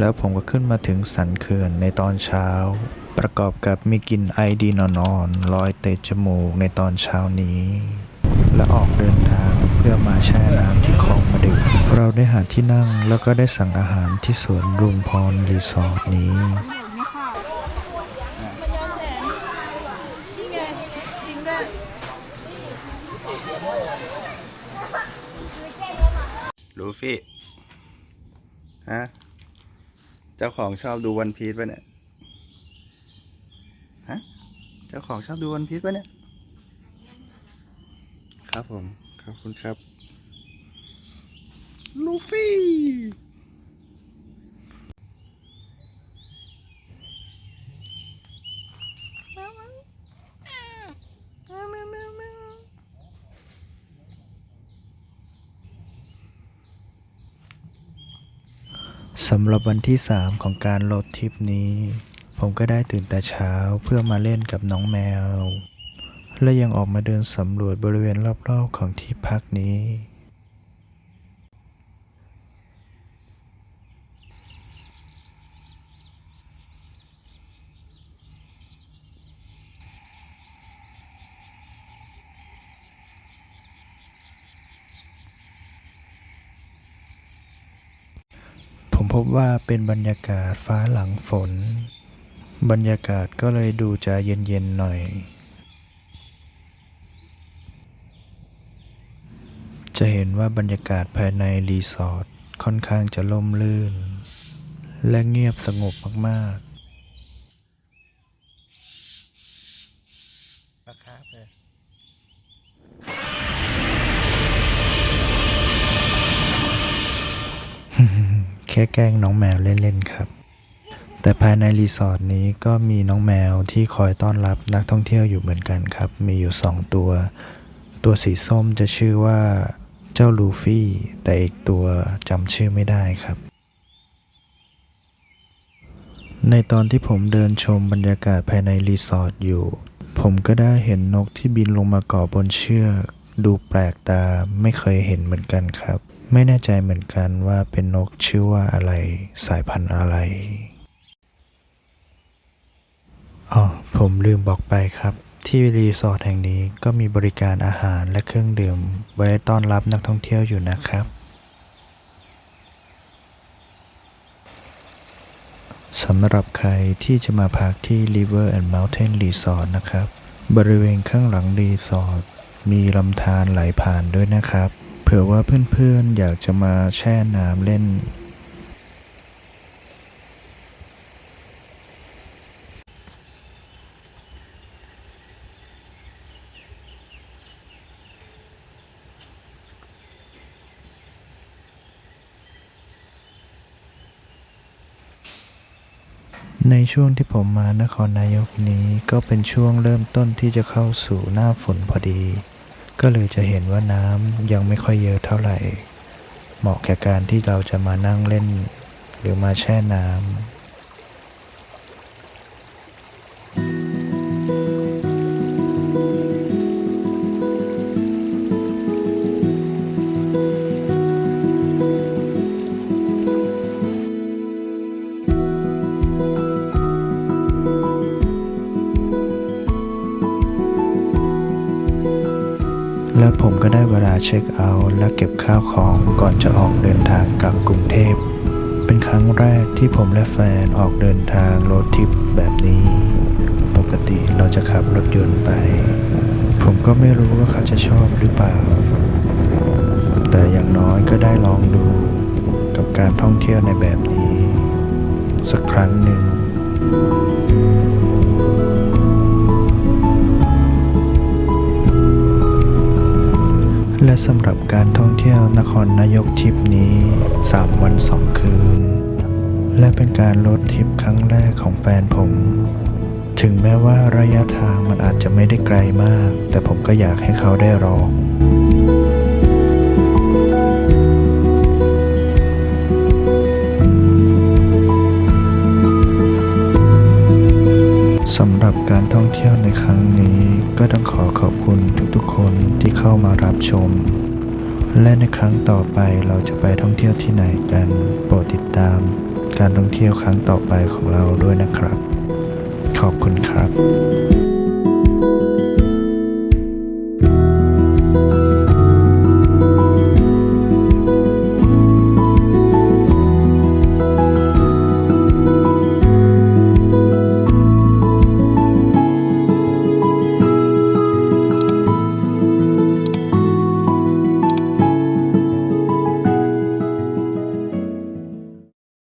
แล้วผมก็ขึ้นมาถึงสันเขื่อนในตอนเช้า ประกอบกับมีกลิ่นไอดีนอนๆลอยเตะจมูกในตอนเช้านี้ และออกเดินทางเพื่อมาแช่น้ำที่คลองมาดื่มเราได้หาที่นั่งแล้วก็ได้สั่งอาหารที่สวนรุมพรรีสอร์ทนี้ลูฟี่ ฮะ เจ้าของชอบดูวันพีชปะเนี่ย ฮะ เจ้าของชอบดูวันพีชปะเนี่ย ครับผม ขอบคุณครับ ลูฟี่ สำหรับวันที่ 3 ของการโรดทริปนี้ ผมก็ได้ตื่นแต่เช้าเพื่อมาเล่นกับน้องแมว และยังออกมาเดินสำรวจบริเวณรอบๆของที่พักนี้ พบว่าเป็นบรรยากาศฟ้าหลังฝน บรรยากาศก็เลยดูจะเย็นๆหน่อย จะเห็นว่าบรรยากาศภายในรีสอร์ทค่อนข้างจะล่มลื่น และเงียบสงบมากๆ ค่แกล้งน้องแมวเล่นๆครับ แต่ภายในรีสอร์ทนี้ก็มีน้องแมวที่คอยต้อนรับนักท่องเที่ยวอยู่เหมือนกันครับ มีอยู่สองตัว ตัวสีส้มจะชื่อว่าเจ้าลูฟี่ แต่อีกตัวจำชื่อไม่ได้ครับ ในตอนที่ผมเดินชมบรรยากาศภายในรีสอร์ทอยู่ ผมก็ได้เห็นนกที่บินลงมาเกาะบนเชือกดูแปลกตาไม่เคยเห็นเหมือนกันครับ ไม่แน่ใจเหมือนกันว่าเป็นนกชื่อว่าอะไรสายพันธุ์อะไรอ๋อผมลืมบอกไปครับ ที่รีสอร์ทแห่งนี้ก็มีบริการอาหารและเครื่องดื่ม ไว้ต้อนรับนักท่องเที่ยวอยู่นะครับสำหรับใครที่จะมาพักที่ River and Mountain Resort นะครับ บริเวณข้างหลังรีสอร์ทมีลำธารไหลผ่านด้วยนะครับ ผื่อว่าเพื่อนๆอยากจะมาแช่น้ำเล่น ในช่วงที่ผมมานครนายกนี้ก็เป็นช่วงเริ่มต้นที่จะเข้าสู่หน้าฝนพอดี ก็เลยจะเห็นว่าน้ำยังไม่ค่อยเยอะเท่าไหร่ เหมาะแก่การที่เราจะมานั่งเล่น หรือมาแช่น้ำ และผมก็ได้เวลาเช็คเอาท์และเก็บข้าวของก่อนจะออกเดินทางกลับกรุงเทพ เป็นครั้งแรกที่ผมและแฟนออกเดินทางรดทริปแบบนี้ ปกติเราจะขับรถยนต์ไป ผมก็ไม่รู้ว่าเขาจะชอบหรือเปล่า แต่อย่างน้อยก็ได้ลองดูกับการท่องเที่ยวในแบบนี้ สักครั้งหนึ่ง และสำหรับการท่องเที่ยวนครนายกทริปนี้ 3 วัน 2 คืน และเป็นการลดทริปครั้งแรกของแฟนผม ถึงแม้ว่าระยะทางมันอาจจะไม่ได้ไกลมาก แต่ผมก็อยากให้เขาได้ลอง สำหรับการท่องเที่ยวในครั้งนี้ ก็ต้องขอขอบคุณทุกๆคนที่เข้ามารับชม และในครั้งต่อไปเราจะไปท่องเที่ยวที่ไหนกัน โปรดติดตาม การท่องเที่ยวครั้งต่อไปของเราด้วยนะครับ ขอบคุณครับ